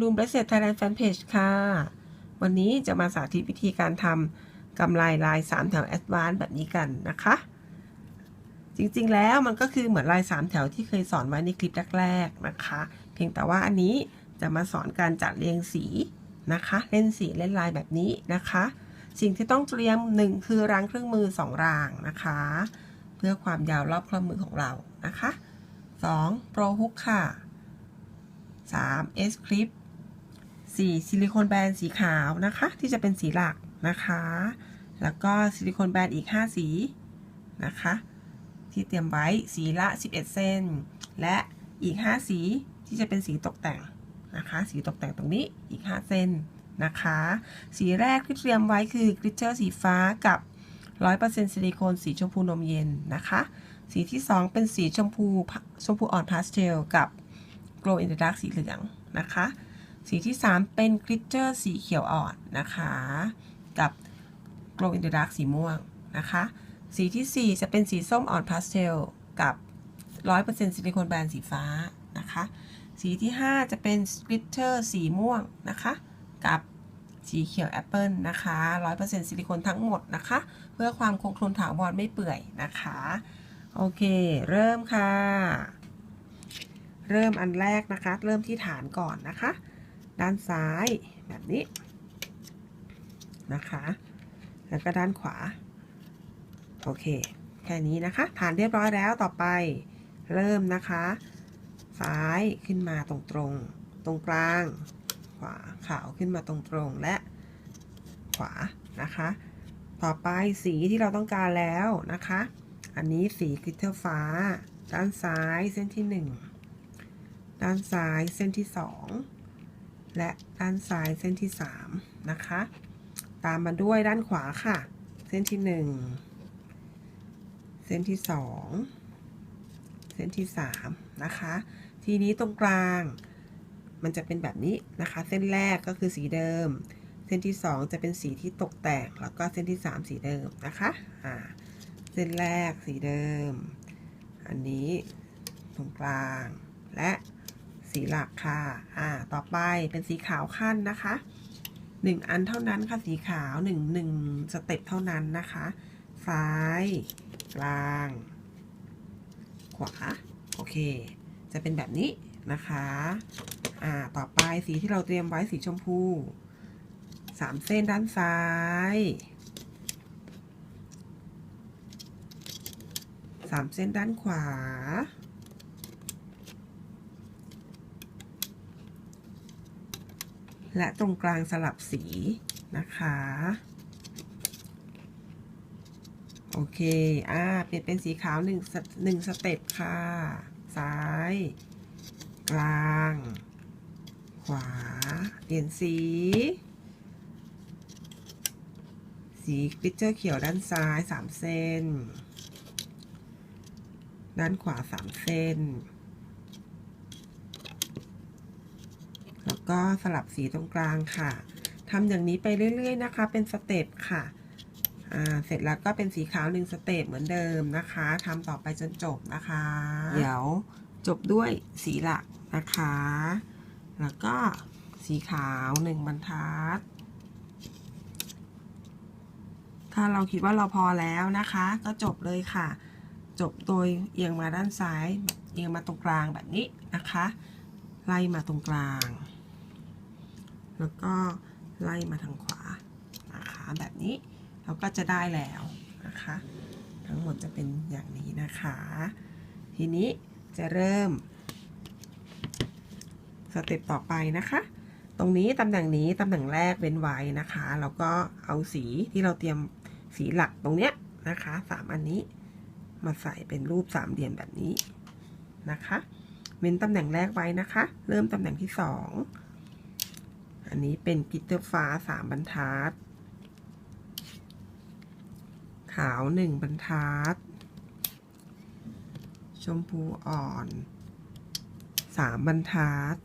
ลูมเบสเซตไทยแลนด์แฟนเพจค่ะ วันนี้จะมาสาธิตวิธีการทำกำไรลาย 3 แถวแอดวานซ์แบบนี้กันนะคะ จริงๆแล้วมันก็คือเหมือนลาย 3 แถวที่เคยสอนไว้ในคลิปแรกๆนะคะ เพียงแต่ว่าอันนี้จะมาสอนการจัดเรียงสีนะคะ เล่นสีเล่นลายแบบนี้นะคะ สิ่งที่ต้องเตรียม 1 คือรางเครื่องมือ 2 รางนะคะ เพื่อความยาวรอบเครื่องมือของเรานะคะ 2. โปรฮุกค่ะ 3. S clip 4. ซิลิโคนแบนสีขาวนะคะ ที่จะเป็นสีหลักนะคะ แล้วก็ซิลิโคนแบนอีก 5 สีนะคะ ที่เตรียมไว้สีละ 11 เส้น และอีก 5 สีที่จะเป็นสีตกแต่งนะคะ สีตกแต่งตรงนี้อีก 5 เส้นนะคะ สีแรกที่เตรียมไว้คือกริตเตอร์สีฟ้ากับ 100%ซิลิโคนสีชมพูนมเย็นนะคะ สีที่ 2 เป็นสีชมพูชมพูอ่อนพาสเทลกับ glow in the dark สีเหลืองนะคะ สีที่ 3 เป็นกริตเตอร์สีเขียวอ่อนนะคะ กับ glow in the dark สีม่วงนะคะ สีที่ 4 จะเป็นสีส้มอ่อนพาสเทลกับ 100%ซิลิโคนแบนสีฟ้านะคะ สีที่ 5 จะเป็นกริตเตอร์สีม่วงนะคะ กับสีเขียวแอปเปิลนะคะ 100%ซิลิโคนทั้งหมดนะคะ เพื่อความคงทนถาวรไม่เปื่อยนะคะ โอเค เริ่มค่ะ เริ่มอันแรกนะคะ เริ่มที่ฐานก่อนนะคะ ด้านซ้ายแบบนี้นะคะ แล้วก็ด้านขวา โอเค แค่นี้นะคะฐานเรียบร้อยแล้วต่อไปเริ่มนะคะ ซ้ายขึ้นมาตรงตรงตรงกลาง ขวาขาวขึ้นมาตรงตรงและขวานะคะ ต่อไปสีที่เราต้องการแล้วนะคะ อันนี้สีกริตเตอร์ฟ้า ด้านซ้ายเส้นที่ 1 ด้านซ้ายเส้นที่ 2 และด้านซ้ายเส้นที่ 3 นะคะ ตามมาด้วยด้านขวาค่ะ เส้นที่ 1 เส้นที่ 2 เส้นที่ 3 นะคะ ทีนี้ตรงกลางมันจะเป็นแบบนี้นะคะ เส้นแรกก็คือสีเดิม เส้นที่ 2 จะเป็นสีที่ตกแต่งแล้วก็เส้นที่ 3 สีเดิมนะคะอ่าเส้นแรกสีเดิม อันนี้ตรงกลางและ สีหลักค่ะ อ่า ต่อไปเป็นสีขาวขั้นนะคะหนึ่งอันเท่านั้นค่ะ สีขาวหนึ่งหนึ่งสเต็ปเท่านั้นนะคะ ซ้าย กลาง ขวา โอเค จะเป็นแบบนี้นะคะ อ่า ต่อไปสีที่เราเตรียมไว้สีชมพูสามเส้นด้านซ้ายสามเส้นด้านขวา และตรงกลางสลับสีนะคะ โอเค อ่า เปลี่ยนเป็นสีขาวหนึ่งหนึ่งสเต็ปค่ะ ซ้าย กลาง ขวา เปลี่ยนสี สีกริตเตอร์เขียวด้านซ้ายสามเส้น ด้านขวาสามเส้น แล้ว ก็สลับสีตรงกลางค่ะทำอย่างนี้ไปเรื่อย ๆ นะคะ เป็นสเต็ปค่ะเสร็จแล้วก็เป็นสีขาวหนึ่งสเตปเหมือนเดิมนะคะทำต่อไปจนจบนะคะ เดี๋ยวจบด้วยสีหลักนะคะ แล้วก็สีขาวหนึ่งบรรทัด ถ้าเราคิดว่าเราพอแล้วนะคะ ก็จบเลยค่ะ จบโดยเอียงมาด้านซ้าย เอียงมาตรงกลางแบบนี้นะคะ ไล่มาตรงกลาง แล้วก็ไล่มาทางขวานะคะแบบนี้เราก็จะได้แล้วนะคะ ทั้งหมดจะเป็นอย่างนี้นะคะ ทีนี้จะเริ่มสเต็ปต่อไปนะคะ ตรงนี้ตำแหน่งนี้ตำแหน่งแรกเว้นไว้นะคะแล้วก็เอาสีที่เราเตรียมสีหลักตรงเนี้ยนะคะสามอันนี้มาใส่เป็นรูปสามเหลี่ยมแบบนี้นะคะ เว้นตำแหน่งแรกไว้นะคะ เริ่มตำแหน่งที่สอง อันนี้เป็นกิตเตอร์ฟ้าสามบรรทัด ขาวหนึ่งบรรทัด ชมพูอ่อนสามบรรทัด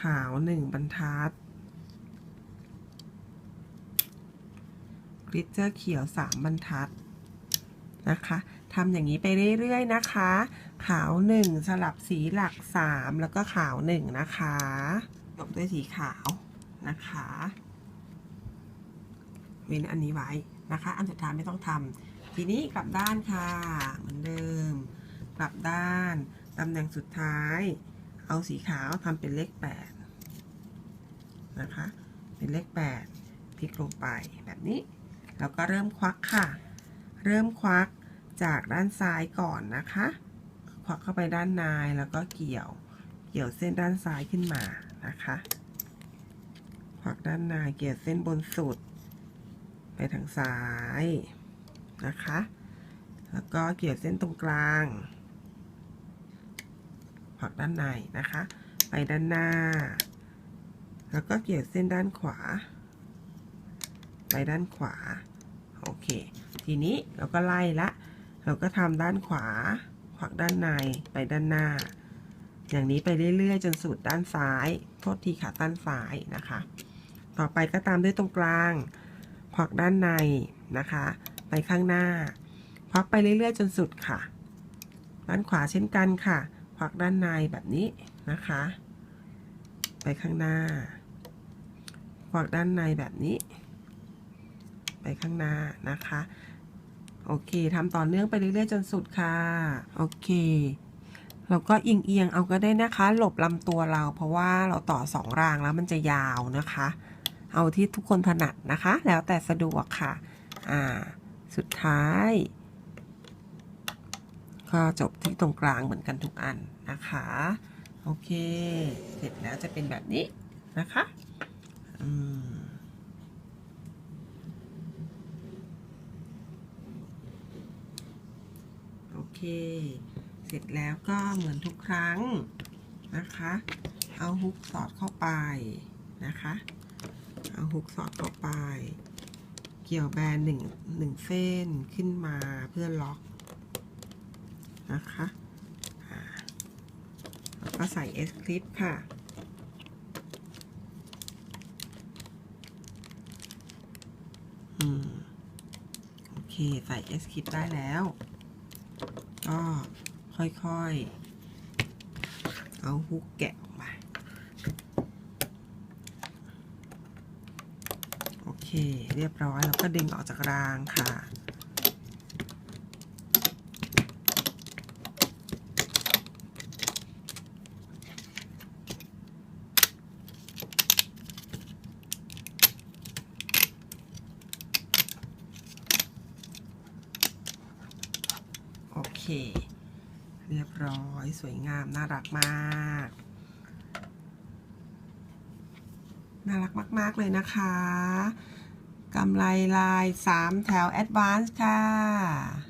ขาวหนึ่งบรรทัดกริตเตอร์เขียวสามบรรทัดนะคะำอย่างนี้ไปเรื่อยๆนะคะ ขาว 1 สลับสีหลัก 3 แล้วก็ขาว 1 นะคะจบด้วยสีขาวนะคะ เว้นอันนี้ไว้นะคะ อันสุดท้ายไม่ต้องทำทีนี้กลับด้านค่ะ เหมือนเดิม กลับด้านตำแหน่งสุดท้าย เอาสีขาวทำเป็นเลข 8 นะคะ เป็นเลข 8พลิกลงไปแบบนี้ แล้วก็เริ่มควักค่ะ เริ่มควัก จากด้านซ้ายก่อนนะคะควักเข้าไปด้านในแล้วก็เกี่ยว เกี่ยวเส้นด้านซ้ายขึ้นมานะคะควักด้านในเกี่ยวเส้นบนสุด ไปทางซ้ายนะคะ แล้วก็เกี่ยวเส้นตรงกลางควักด้านในนะคะ ไปด้านหน้า แล้วก็เกี่ยวเส้นด้านขวา ไปด้านขวา โอเค ทีนี้เราก็ไล่ละ เราก็ทำด้านขวาขวักด้านในไปด้านหน้า อย่างนี้ไปเรื่อยๆ จนสุดด้านซ้าย โทษทีค่ะด้านซ้ายนะคะ ต่อไปก็ตามด้วยตรงกลางขวักด้านในนะคะ ไปข้างหน้าควักไปเรื่อยๆ จนสุดค่ะ ด้านขวาเช่นกันค่ะควักด้านในแบบนี้นะคะ ไปข้างหน้าควักด้านในแบบนี้ ไปข้างหน้านะคะ โอเคทำต่อเนื่องไปเรื่อยๆจนสุดค่ะ โอเคเราก็เอียงเอียงๆเอาก็ได้นะคะ หลบลำตัวเรา เพราะว่าเราต่อสองรางแล้วมันจะยาวนะคะ เอาที่ทุกคนถนัดนะคะ แล้วแต่สะดวกค่ะ อ่า สุดท้าย ก็จบที่ตรงกลางเหมือนกันทุกอันนะคะ โอเค เสร็จแล้วจะเป็นแบบนี้นะคะ อืม เค เสร็จแล้วก็เหมือนทุกครั้งนะคะ เอาฮุกสอดเข้าไปนะคะ เอาฮุกสอดเข้าไป เกี่ยวแบนหนึ่งหนึ่งเส้นขึ้นมาเพื่อล็อกนะคะแล้วก็ใส่ S คลิปค่ะอืมโอเค ใส่ S คลิปได้แล้ว ก็ค่อยๆ เอาฮุกแกะออกมา โอเค เรียบร้อย แล้วก็ดึงออกจากรางค่ะ โอเค เรียบร้อยสวยงามน่ารักมากน่ารักมาก ๆ เลยนะคะกำไรลาย 3 แถว Advance ค่ะ